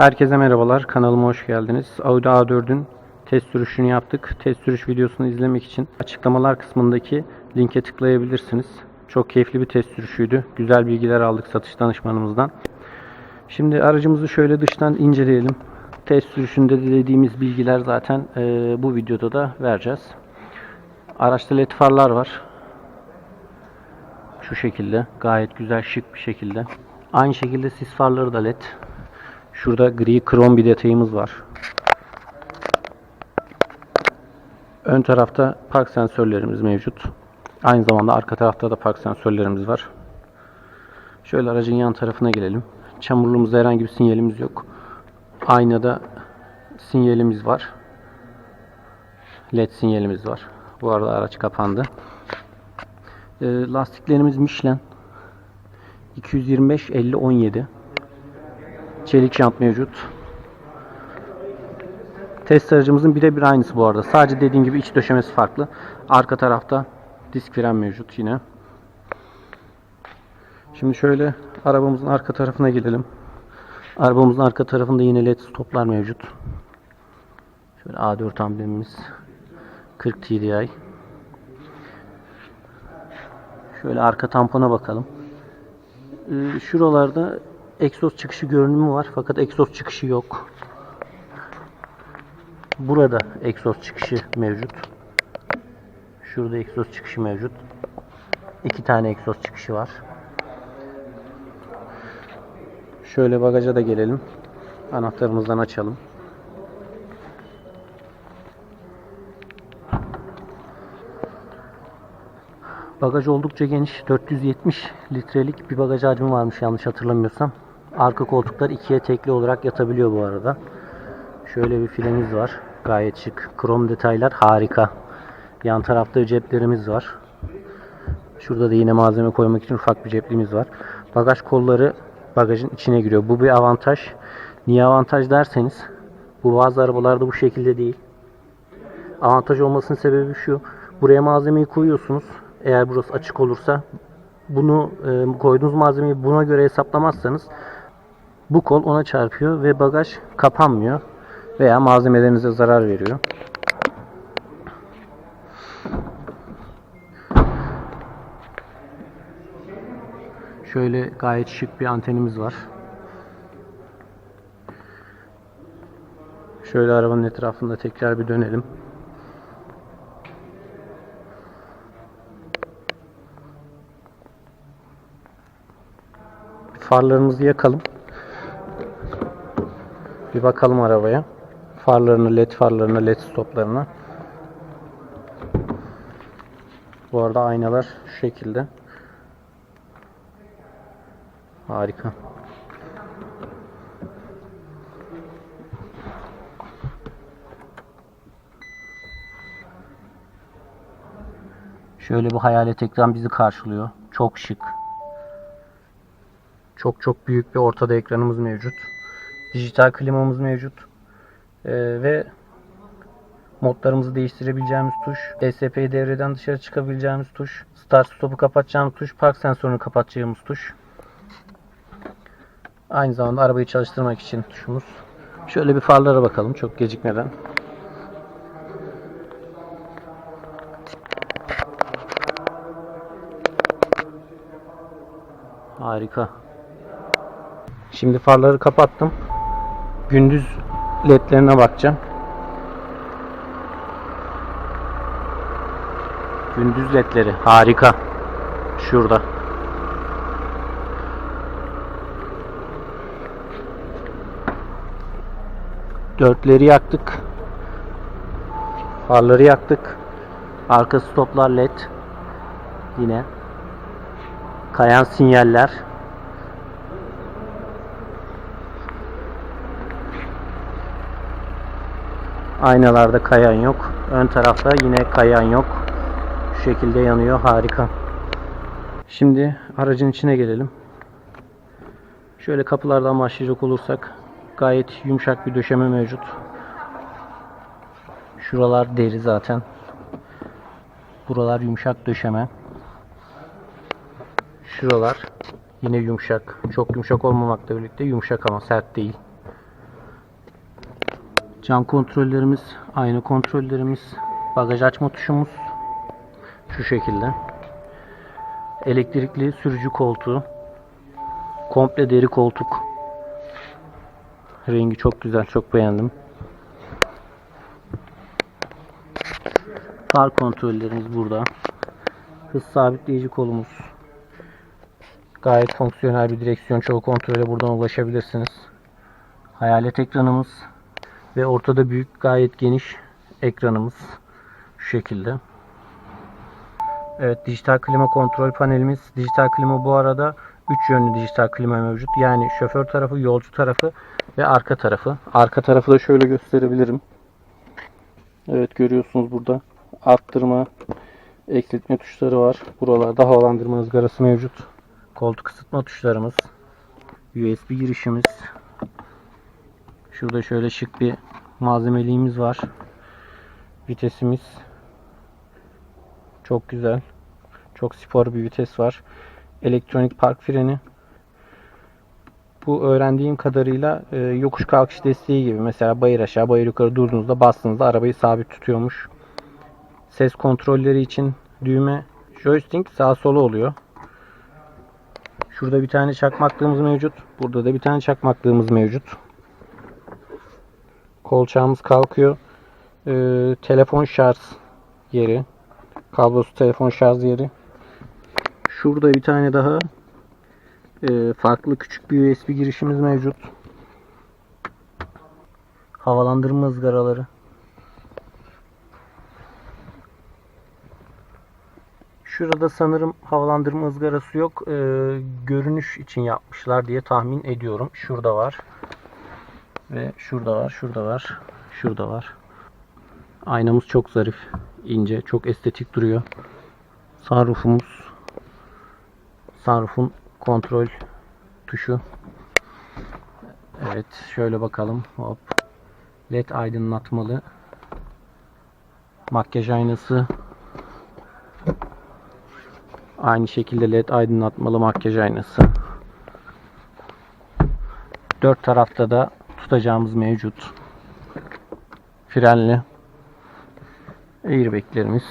Herkese merhabalar. Kanalıma hoş geldiniz. Audi A4'ün test sürüşünü yaptık. Test sürüş videosunu izlemek için açıklamalar kısmındaki linke tıklayabilirsiniz. Çok keyifli bir test sürüşüydü. Güzel bilgiler aldık satış danışmanımızdan. Şimdi aracımızı şöyle dıştan inceleyelim. Test sürüşünde de dediğimiz bilgiler zaten e, bu videoda da vereceğiz. Araçta led farlar var. Şu şekilde. Gayet güzel şık bir şekilde. Aynı şekilde sis farları da led. Şurada gri krom bir detayımız var. Ön tarafta park sensörlerimiz mevcut. Aynı zamanda arka tarafta da park sensörlerimiz var. Şöyle aracın yan tarafına gelelim. Çamurluğumuzda herhangi bir sinyalimiz yok. Aynada sinyalimiz var. LED sinyalimiz var. Bu arada araç kapandı. Ee, lastiklerimiz Michelin. 225 50 17. Çelik jant mevcut. Test aracımızın birebir aynısı bu arada. Sadece dediğim gibi iç döşemesi farklı. Arka tarafta disk fren mevcut yine. Şimdi şöyle arabamızın arka tarafına gelelim. Arabamızın arka tarafında yine led stoplar mevcut. Şöyle A4 amblemimiz 40 TDI. Şöyle arka tampona bakalım. Ee, şuralarda egzoz çıkışı görünümü var fakat egzoz çıkışı yok. Burada egzoz çıkışı mevcut. Şurada egzoz çıkışı mevcut. İki tane egzoz çıkışı var. Şöyle bagaja da gelelim. Anahtarımızdan açalım. Bagaj oldukça geniş. 470 litrelik bir bagaj hacmi varmış yanlış hatırlamıyorsam. Arka koltuklar ikiye tekli olarak yatabiliyor bu arada. Şöyle bir filemiz var. Gayet şık. Krom detaylar harika. Yan tarafta ceplerimiz var. Şurada da yine malzeme koymak için ufak bir cepliğimiz var. Bagaj kolları bagajın içine giriyor. Bu bir avantaj. Niye avantaj derseniz bu bazı arabalarda bu şekilde değil. Avantaj olmasının sebebi şu. Buraya malzemeyi koyuyorsunuz. Eğer burası açık olursa bunu e, koyduğunuz malzemeyi buna göre hesaplamazsanız bu kol ona çarpıyor ve bagaj kapanmıyor veya malzemelerinize zarar veriyor. Şöyle gayet şık bir antenimiz var. Şöyle arabanın etrafında tekrar bir dönelim. Farlarımızı yakalım. Bir bakalım arabaya. Farlarını, led farlarına, led stoplarına. Bu arada aynalar şu şekilde. Harika. Şöyle bu hayalet ekran bizi karşılıyor. Çok şık. Çok çok büyük bir ortada ekranımız mevcut. Dijital klimamız mevcut. Ee, ve modlarımızı değiştirebileceğimiz tuş, DSP'yi devreden dışarı çıkabileceğimiz tuş, start stop'u kapatacağımız tuş, park sensörünü kapatacağımız tuş. Aynı zamanda arabayı çalıştırmak için tuşumuz. Şöyle bir farlara bakalım çok gecikmeden. Harika. Şimdi farları kapattım. Gündüz ledlerine bakacağım. Gündüz ledleri harika. Şurada. Dörtleri yaktık. Farları yaktık. Arka stoplar led. Yine. Kayan sinyaller. Aynalarda kayan yok. Ön tarafta yine kayan yok. Şu şekilde yanıyor. Harika. Şimdi aracın içine gelelim. Şöyle kapılardan başlayacak olursak gayet yumuşak bir döşeme mevcut. Şuralar deri zaten. Buralar yumuşak döşeme. Şuralar yine yumuşak. Çok yumuşak olmamakla birlikte yumuşak ama sert değil. Cam kontrollerimiz, ayna kontrollerimiz, bagaj açma tuşumuz şu şekilde. Elektrikli sürücü koltuğu. Komple deri koltuk. Rengi çok güzel, çok beğendim. Far kontrollerimiz burada. Hız sabitleyici kolumuz. Gayet fonksiyonel bir direksiyon çoğu kontrole buradan ulaşabilirsiniz. Hayalet ekranımız ve ortada büyük gayet geniş ekranımız şu şekilde. Evet dijital klima kontrol panelimiz. Dijital klima bu arada 3 yönlü dijital klima mevcut. Yani şoför tarafı, yolcu tarafı ve arka tarafı. Arka tarafı da şöyle gösterebilirim. Evet görüyorsunuz burada arttırma, eksiltme tuşları var. Buralarda havalandırma ızgarası mevcut. Koltuk ısıtma tuşlarımız. USB girişimiz. Şurada şöyle şık bir malzemeliğimiz var. Vitesimiz. Çok güzel. Çok spor bir vites var. Elektronik park freni. Bu öğrendiğim kadarıyla e, yokuş kalkış desteği gibi. Mesela bayır aşağı bayır yukarı durduğunuzda bastığınızda arabayı sabit tutuyormuş. Ses kontrolleri için düğme joystick sağ sola oluyor. Şurada bir tane çakmaklığımız mevcut. Burada da bir tane çakmaklığımız mevcut. Kolçağımız kalkıyor. Ee, telefon şarj yeri. Kablosuz telefon şarj yeri. Şurada bir tane daha e, farklı küçük bir USB girişimiz mevcut. Havalandırma ızgaraları. Şurada sanırım havalandırma ızgarası yok. Ee, görünüş için yapmışlar diye tahmin ediyorum. Şurada var. Ve şurada var, şurada var, şurada var. Aynamız çok zarif, ince, çok estetik duruyor. Sunroofumuz. Sunroof'un kontrol tuşu. Evet, şöyle bakalım. Hop. LED aydınlatmalı. Makyaj aynası. Aynı şekilde led aydınlatmalı makyaj aynası. Dört tarafta da tutacağımız mevcut. Frenli. Airbag'lerimiz.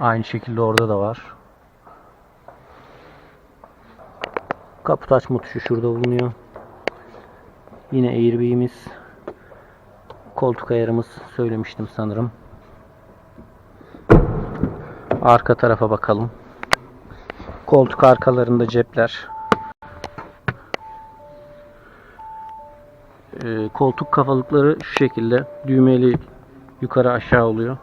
Aynı şekilde orada da var. Kaput açma tuşu şurada bulunuyor. Yine airbag'imiz. Koltuk ayarımız söylemiştim sanırım. Arka tarafa bakalım. Koltuk arkalarında cepler. Ee, koltuk kafalıkları şu şekilde düğmeli yukarı aşağı oluyor.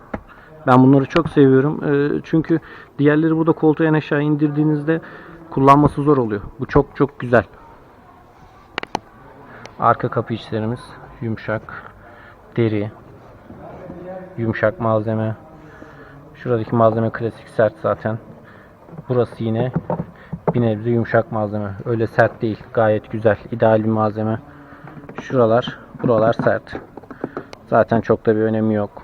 Ben bunları çok seviyorum. Ee, çünkü diğerleri burada koltuğu en aşağı indirdiğinizde kullanması zor oluyor. Bu çok çok güzel. Arka kapı içlerimiz yumuşak, deri, yumuşak malzeme. Şuradaki malzeme klasik sert zaten. Burası yine bir nebze yumuşak malzeme. Öyle sert değil. Gayet güzel. ideal bir malzeme. Şuralar, buralar sert. Zaten çok da bir önemi yok.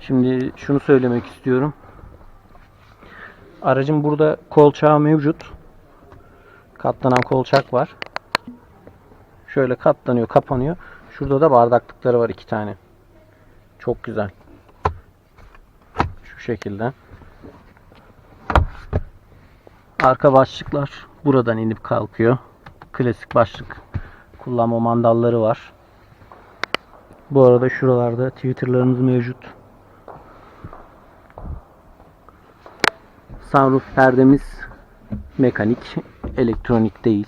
Şimdi şunu söylemek istiyorum. Aracın burada kolçağı mevcut. Katlanan kolçak var. Şöyle katlanıyor, kapanıyor. Şurada da bardaklıkları var iki tane. Çok güzel. Şu şekilde. Arka başlıklar buradan inip kalkıyor. Klasik başlık kullanma mandalları var. Bu arada şuralarda Twitter'larımız mevcut. Sunroof perdemiz mekanik, elektronik değil.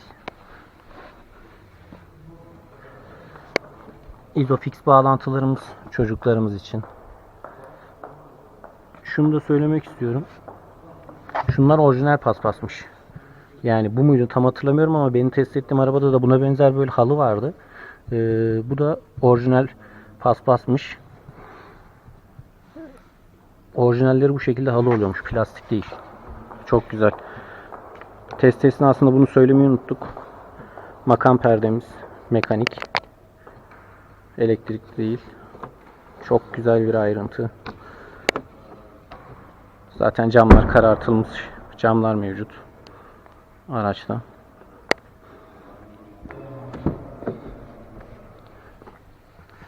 Isofix bağlantılarımız çocuklarımız için. Şunu da söylemek istiyorum. Şunlar orijinal paspasmış. Yani bu muydu tam hatırlamıyorum ama benim test ettiğim arabada da buna benzer böyle halı vardı. Ee, bu da orijinal paspasmış. Orijinalleri bu şekilde halı oluyormuş. Plastik değil. Çok güzel. Test esnasında bunu söylemeyi unuttuk. Makam perdemiz mekanik. Elektrik değil. Çok güzel bir ayrıntı. Zaten camlar karartılmış camlar mevcut araçta.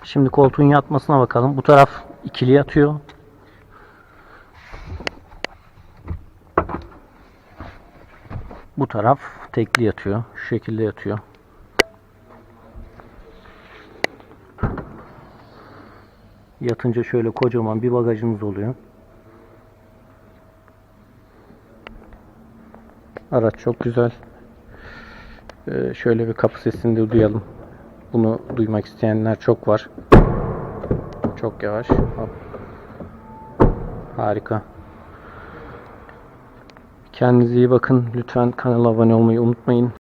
Şimdi koltuğun yatmasına bakalım. Bu taraf ikili yatıyor. Bu taraf tekli yatıyor. Şu şekilde yatıyor. Yatınca şöyle kocaman bir bagajınız oluyor. Araç çok güzel. Ee, şöyle bir kapı sesini de duyalım. Bunu duymak isteyenler çok var. Çok yavaş. Hop. Harika. Kendinize iyi bakın. Lütfen kanala abone olmayı unutmayın.